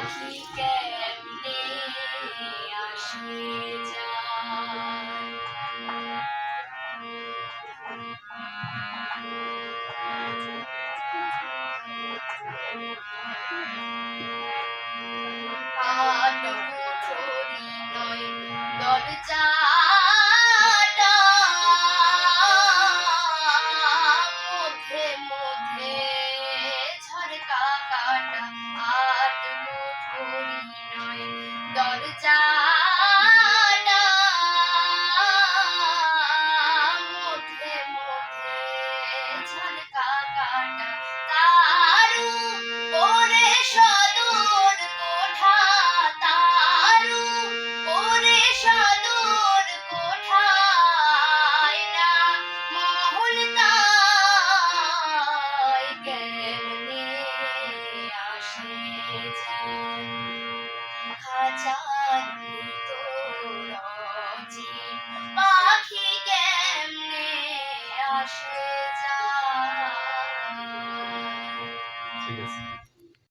পাখি কেমনে আসে যায়? পান কুঠরি নয় দরজা 자. দেখা চাঁদ পাখি কেমনে আসে যায় ঠিক আছে।